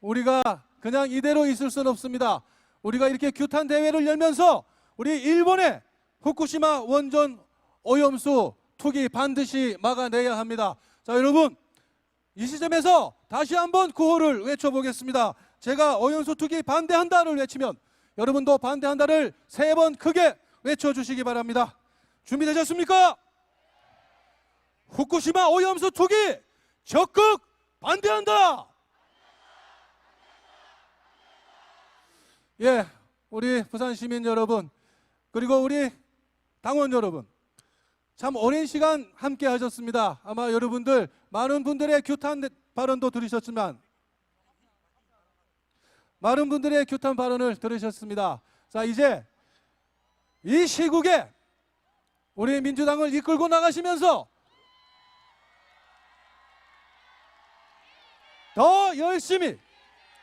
우리가 그냥 이대로 있을 수는 없습니다. 우리가 이렇게 규탄 대회를 열면서 우리 일본의 후쿠시마 원전 오염수 투기 반드시 막아내야 합니다. 자, 여러분 이 시점에서 다시 한번 구호를 외쳐보겠습니다. 제가 오염수 투기 반대한다를 외치면 여러분도 반대한다를 세 번 크게 외쳐주시기 바랍니다. 준비되셨습니까? 후쿠시마 오염수 투기 적극 반대한다. 예, 우리 부산 시민 여러분 그리고 우리 당원 여러분 참 오랜 시간 함께 하셨습니다. 아마 여러분들 많은 분들의 규탄 발언도 들으셨지만 많은 분들의 규탄 발언을 들으셨습니다. 자, 이제 이 시국에 우리 민주당을 이끌고 나가시면서 더 열심히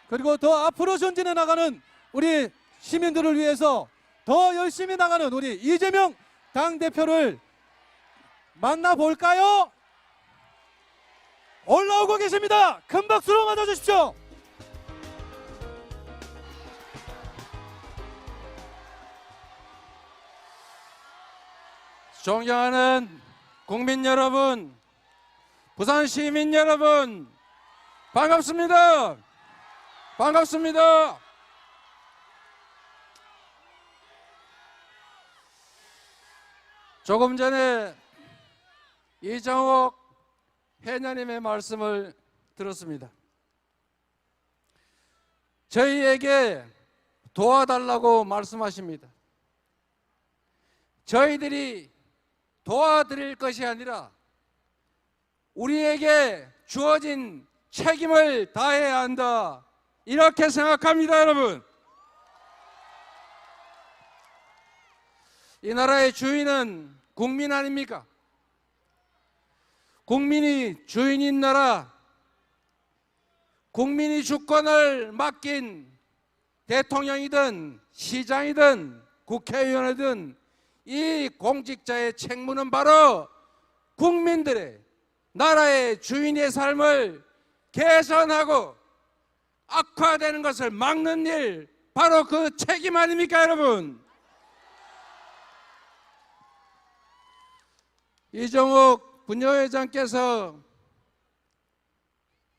그리고 더 앞으로 전진해 나가는 우리 시민들을 위해서 더 열심히 나가는 우리 이재명 당대표를 만나볼까요? 올라오고 계십니다. 큰 박수로 맞아주십시오. 존경하는 국민 여러분, 부산 시민 여러분, 반갑습니다. 반갑습니다. 조금 전에 이정옥 회장님의 말씀을 들었습니다. 저희에게 도와달라고 말씀하십니다. 저희들이 도와드릴 것이 아니라 우리에게 주어진 책임을 다해야 한다. 이렇게 생각합니다, 여러분. 이 나라의 주인은 국민 아닙니까? 국민이 주인인 나라, 국민이 주권을 맡긴 대통령이든 시장이든 국회의원이든 이 공직자의 책무는 바로 국민들의 나라의 주인의 삶을 개선하고 악화되는 것을 막는 일 바로 그 책임 아닙니까 여러분 이정욱 분여회장께서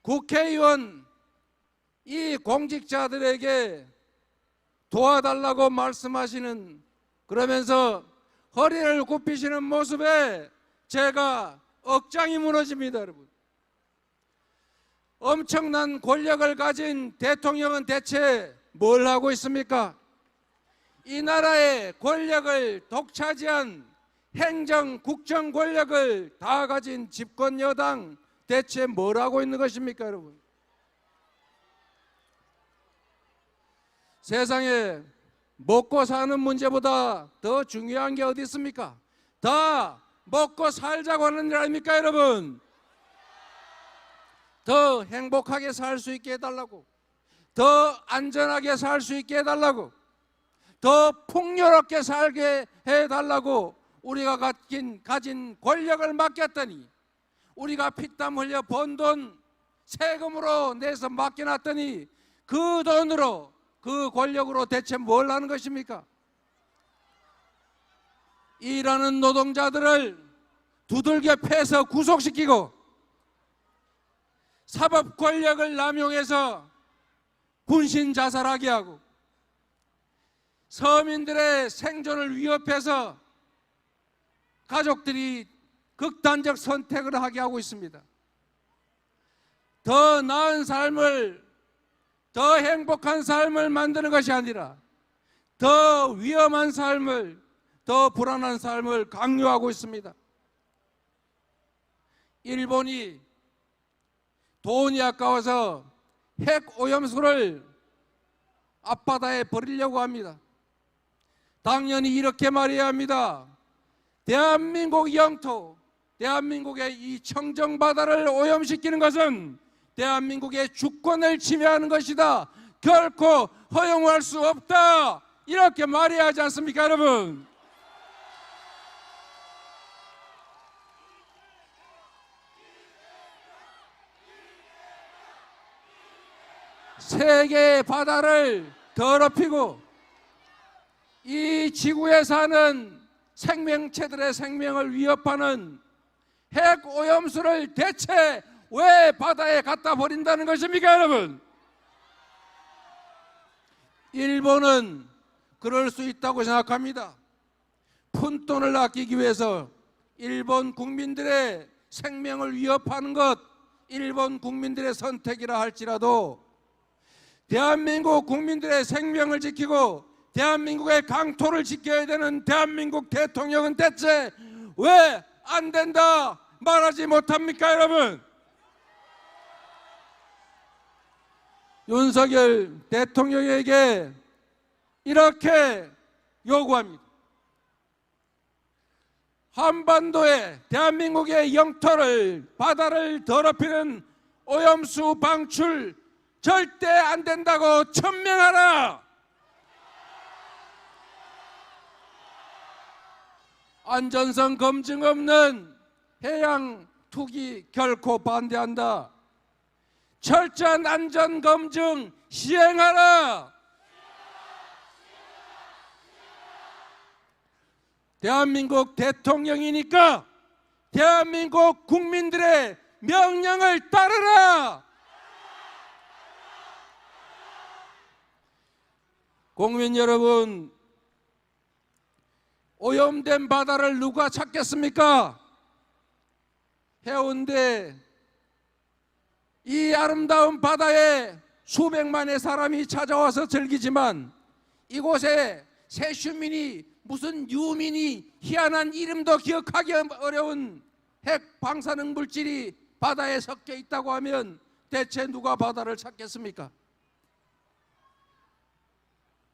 국회의원 이 공직자들에게 도와달라고 말씀하시는 그러면서 허리를 굽히시는 모습에 제가 억장이 무너집니다, 여러분. 엄청난 권력을 가진 대통령은 대체 뭘 하고 있습니까? 이 나라의 권력을 독차지한 행정, 국정 권력을 다 가진 집권 여당 대체 뭘 하고 있는 것입니까, 여러분? 세상에 먹고 사는 문제보다 더 중요한 게 어디 있습니까? 다 먹고 살자고 하는 일 아닙니까, 여러분? 더 행복하게 살 수 있게 해달라고, 더 안전하게 살 수 있게 해달라고, 더 풍요롭게 살게 해달라고 우리가 가진, 가진 권력을 맡겼더니 우리가 피땀 흘려 번 돈 세금으로 내서 맡겨놨더니 그 돈으로 그 권력으로 대체 뭘 하는 것입니까? 일하는 노동자들을 두들겨 패서 구속시키고 사법 권력을 남용해서 군신 자살하게 하고 서민들의 생존을 위협해서 가족들이 극단적 선택을 하게 하고 있습니다. 더 나은 삶을 더 행복한 삶을 만드는 것이 아니라 더 위험한 삶을 더 불안한 삶을 강요하고 있습니다. 일본이 돈이 아까워서 핵 오염수를 앞바다에 버리려고 합니다. 당연히 이렇게 말해야 합니다. 대한민국 영토, 대한민국의 이 청정바다를 오염시키는 것은 대한민국의 주권을 침해하는 것이다. 결코 허용할 수 없다. 이렇게 말해야 하지 않습니까, 여러분? 세계의 바다를 더럽히고 이 지구에 사는 생명체들의 생명을 위협하는 핵 오염수를 대체 왜 바다에 갖다 버린다는 것입니까, 여러분? 일본은 그럴 수 있다고 생각합니다. 푼돈을 아끼기 위해서 일본 국민들의 생명을 위협하는 것 일본 국민들의 선택이라 할지라도 대한민국 국민들의 생명을 지키고 대한민국의 강토를 지켜야 되는 대한민국 대통령은 대체 왜 안 된다 말하지 못합니까 여러분 윤석열 대통령에게 이렇게 요구합니다 한반도에 대한민국의 영토를 바다를 더럽히는 오염수 방출 절대 안 된다고 천명하라. 안전성 검증 없는 해양 투기 결코 반대한다. 철저한 안전 검증 시행하라. 대한민국 대통령이니까 대한민국 국민들의 명령을 따르라. 국민 여러분, 오염된 바다를 누가 찾겠습니까? 해운대 이 아름다운 바다에 수백만의 사람이 찾아와서 즐기지만 이곳에 세슈민이 무슨 유민이 희한한 이름도 기억하기 어려운 핵 방사능 물질이 바다에 섞여 있다고 하면 대체 누가 바다를 찾겠습니까?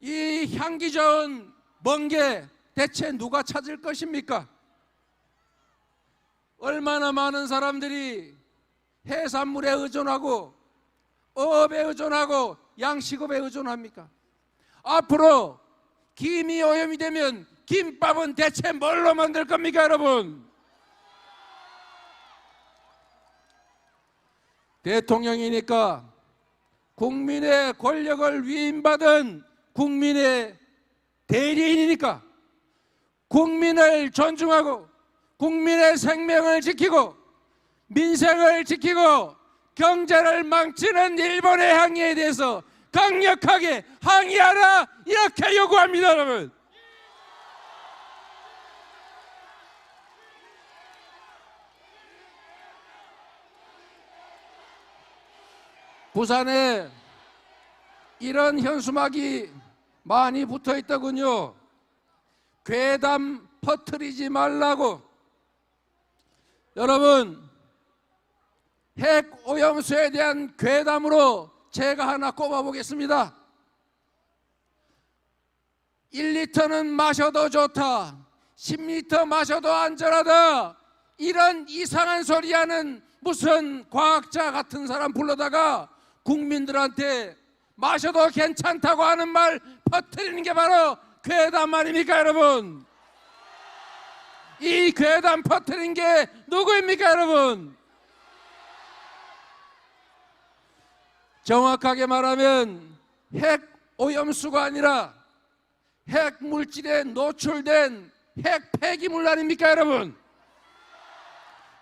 이 향기 좋은 멍게 대체 누가 찾을 것입니까? 얼마나 많은 사람들이 해산물에 의존하고 어업에 의존하고 양식업에 의존합니까? 앞으로 김이 오염이 되면 김밥은 대체 뭘로 만들 겁니까, 여러분? 대통령이니까 국민의 권력을 위임받은 국민의 대리인이니까 국민을 존중하고 국민의 생명을 지키고 민생을 지키고 경제를 망치는 일본의 항의에 대해서 강력하게 항의하라 이렇게 요구합니다 여러분. 부산에 이런 현수막이 많이 붙어 있더군요 괴담 퍼뜨리지 말라고 여러분 핵 오염수에 대한 괴담으로 제가 하나 꼽아 보겠습니다. 1리터는 마셔도 좋다. 10리터 마셔도 안전하다. 이런 이상한 소리 하는 무슨 과학자 같은 사람 불러다가 국민들한테 마셔도 괜찮다고 하는 말 퍼뜨리는 게 바로 괴담 아닙니까, 여러분? 이 괴담 퍼뜨린 게 누구입니까, 여러분? 정확하게 말하면 핵 오염수가 아니라 핵 물질에 노출된 핵 폐기물 아닙니까, 여러분?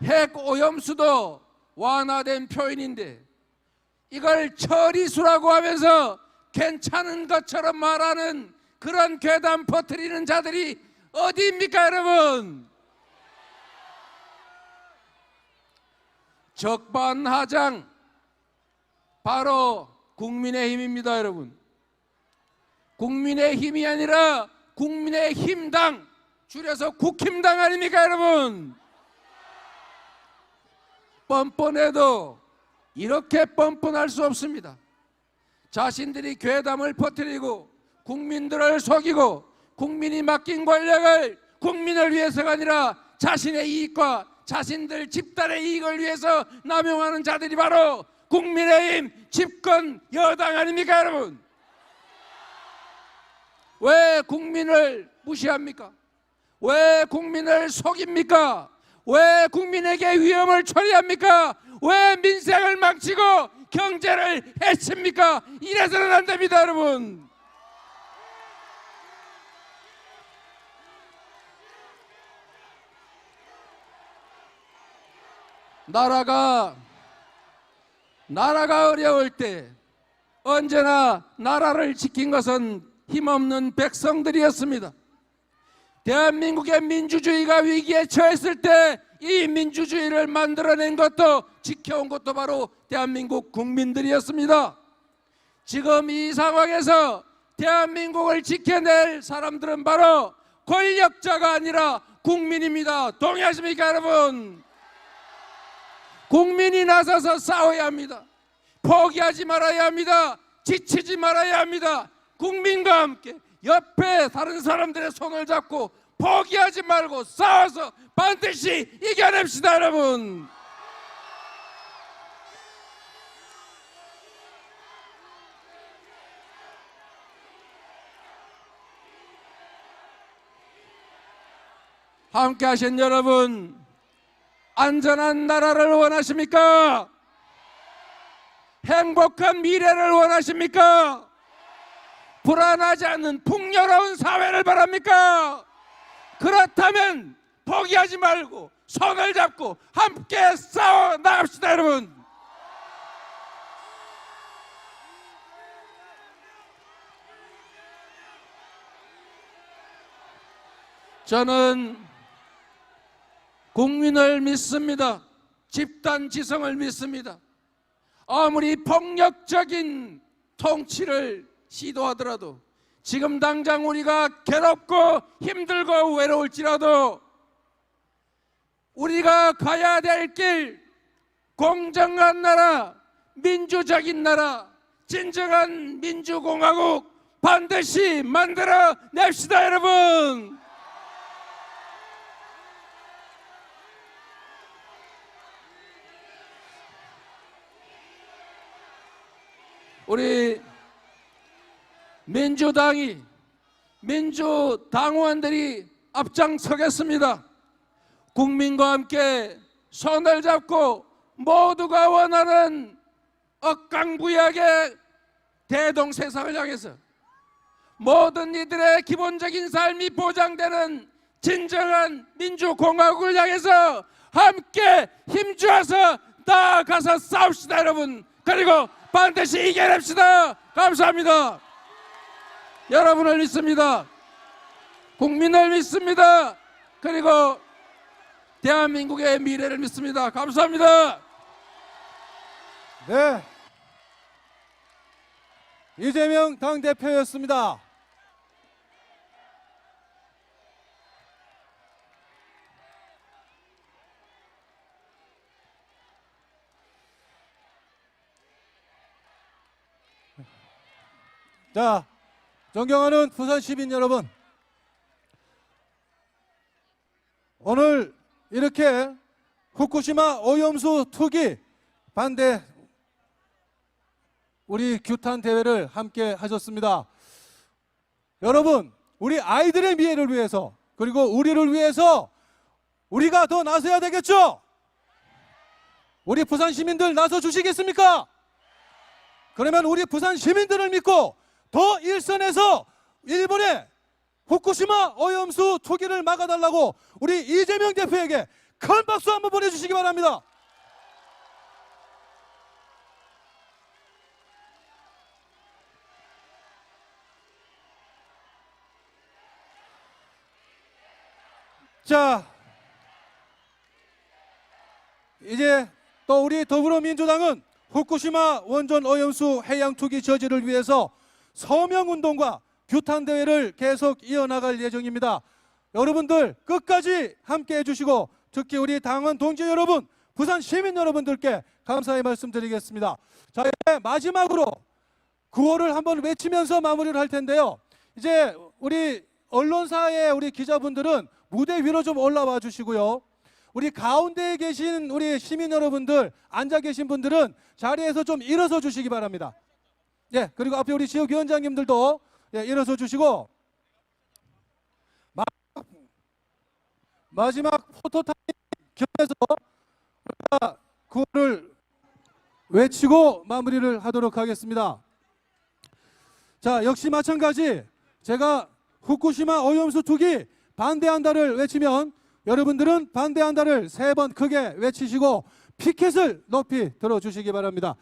핵 오염수도 완화된 표현인데 이걸 처리수라고 하면서 괜찮은 것처럼 말하는 그런 괴담 퍼뜨리는 자들이 어디입니까, 여러분? 적반하장 바로 국민의 힘입니다, 여러분. 국민의 힘이 아니라 국민의 힘당 줄여서 국힘당 아닙니까, 여러분? 뻔뻔해도 이렇게 뻔뻔할 수 없습니다. 자신들이 괴담을 퍼뜨리고 국민들을 속이고 국민이 맡긴 권력을 국민을 위해서가 아니라 자신의 이익과 자신들 집단의 이익을 위해서 남용하는 자들이 바로 국민의힘 집권 여당 아닙니까 여러분? 왜 국민을 무시합니까? 왜 국민을 속입니까? 왜 국민에게 위험을 초래합니까? 왜 민생을 망치고 경제를 해칩니까? 이래서는 안 됩니다, 여러분. 나라가 나라가 어려울 때 언제나 나라를 지킨 것은 힘없는 백성들이었습니다. 대한민국의 민주주의가 위기에 처했을 때 이 민주주의를 만들어낸 것도 지켜온 것도 바로 대한민국 국민들이었습니다. 지금 이 상황에서 대한민국을 지켜낼 사람들은 바로 권력자가 아니라 국민입니다. 동의하십니까, 여러분? 국민이 나서서 싸워야 합니다. 포기하지 말아야 합니다. 지치지 말아야 합니다. 국민과 함께 옆에 다른 사람들의 손을 잡고 포기하지 말고 싸워서 반드시 이겨냅시다, 여러분. 함께 하신 여러분, 안전한 나라를 원하십니까? 행복한 미래를 원하십니까? 불안하지 않는 풍요로운 사회를 바랍니까? 그렇다면 포기하지 말고 손을 잡고 함께 싸워 나갑시다, 여러분. 저는 국민을 믿습니다. 집단 지성을 믿습니다. 아무리 폭력적인 통치를 시도하더라도 지금 당장 우리가 괴롭고 힘들고 외로울지라도 우리가 가야 될 길 공정한 나라, 민주적인 나라, 진정한 민주공화국 반드시 만들어 냅시다, 여러분. 우리 민주당이 민주당원들이 앞장서겠습니다. 국민과 함께 손을 잡고 모두가 원하는 억강부약의 대동 세상을 향해서 모든 이들의 기본적인 삶이 보장되는 진정한 민주공화국을 향해서 함께 힘주어서 나아가서 싸웁시다 여러분 그리고 반드시 이겨냅시다. 감사합니다. 여러분을 믿습니다. 국민을 믿습니다. 그리고 대한민국의 미래를 믿습니다. 감사합니다. 네. 이재명 당대표였습니다. 자, 존경하는 부산 시민 여러분. 오늘 이렇게 후쿠시마 오염수 투기 반대 우리 규탄 대회를 함께 하셨습니다. 여러분, 우리 아이들의 미래를 위해서 그리고 우리를 위해서 우리가 더 나서야 되겠죠? 우리 부산 시민들 나서 주시겠습니까? 그러면 우리 부산 시민들을 믿고 더 일선에서 일본의 후쿠시마 오염수 투기를 막아달라고 우리 이재명 대표에게 큰 박수 한번 보내주시기 바랍니다. 자, 이제 또 우리 더불어민주당은 후쿠시마 원전 오염수 해양 투기 저지를 위해서 서명 운동과 규탄 대회를 계속 이어나갈 예정입니다. 여러분들 끝까지 함께 해주시고 특히 우리 당원 동지 여러분, 부산 시민 여러분들께 감사의 말씀드리겠습니다. 자, 마지막으로 구호를 한번 외치면서 마무리를 할 텐데요. 이제 우리 언론사의 우리 기자분들은 무대 위로 좀 올라와 주시고요. 우리 가운데에 계신 우리 시민 여러분들 앉아 계신 분들은 자리에서 좀 일어서 주시기 바랍니다. 예, 그리고 앞에 우리 지역 위원장님들도 예, 일어서 주시고 마, 마지막 포토타임 겸해서 구호를 외치고 마무리를 하도록 하겠습니다. 자, 역시 마찬가지 제가 후쿠시마 오염수 투기 반대한다를 외치면 여러분들은 반대한다를 세 번 크게 외치시고 피켓을 높이 들어주시기 바랍니다.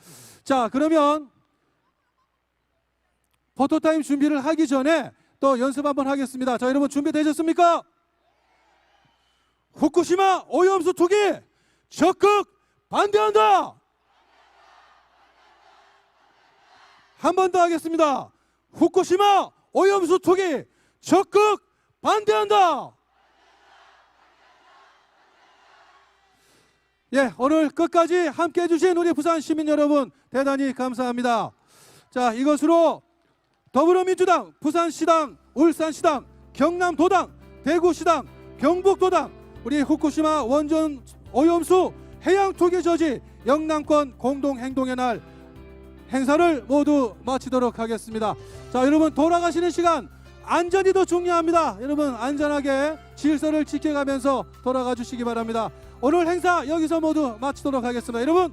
자, 그러면 포토타임 준비를 하기 전에 또 연습 한번 하겠습니다. 자, 여러분 준비되셨습니까? 후쿠시마 오염수 투기 적극 반대한다. 한 번 더 하겠습니다. 후쿠시마 오염수 투기 적극 반대한다. 예, 오늘 끝까지 함께 해주신 우리 부산 시민 여러분 대단히 감사합니다. 자, 이것으로 더불어민주당, 부산시당, 울산시당, 경남도당, 대구시당, 경북도당, 우리 후쿠시마 원전 오염수 해양 투기 저지 영남권 공동행동의 날 행사를 모두 마치도록 하겠습니다. 자, 여러분 돌아가시는 시간 안전이 더 중요합니다. 여러분 안전하게 질서를 지켜가면서 돌아가 주시기 바랍니다. 오늘 행사 여기서 모두 마치도록 하겠습니다. 여러분